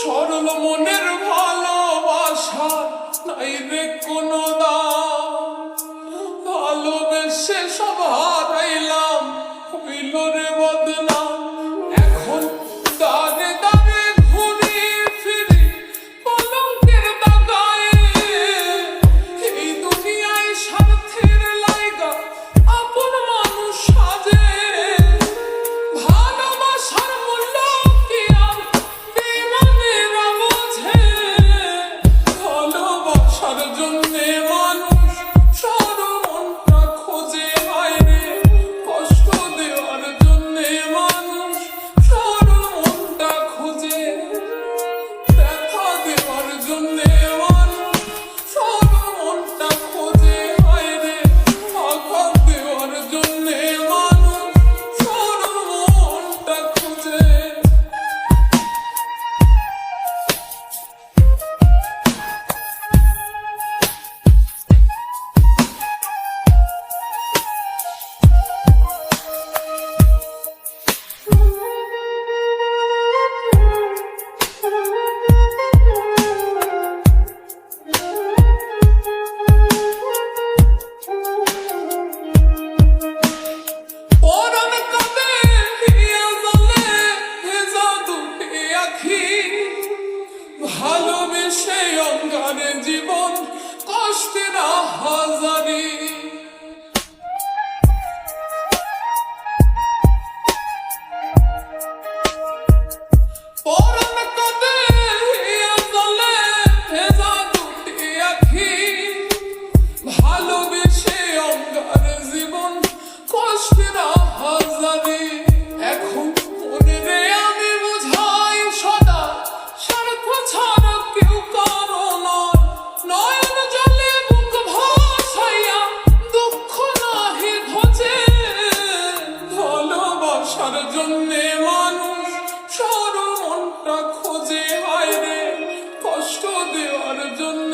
সরল মনের ভালোবাসা নাই রে কোনো দাম। ভালোবেসে সব হারাইলাম বিলরে বদনা ভালোবেসে যে হয় রে কষ্ট দেওয়ার জন্য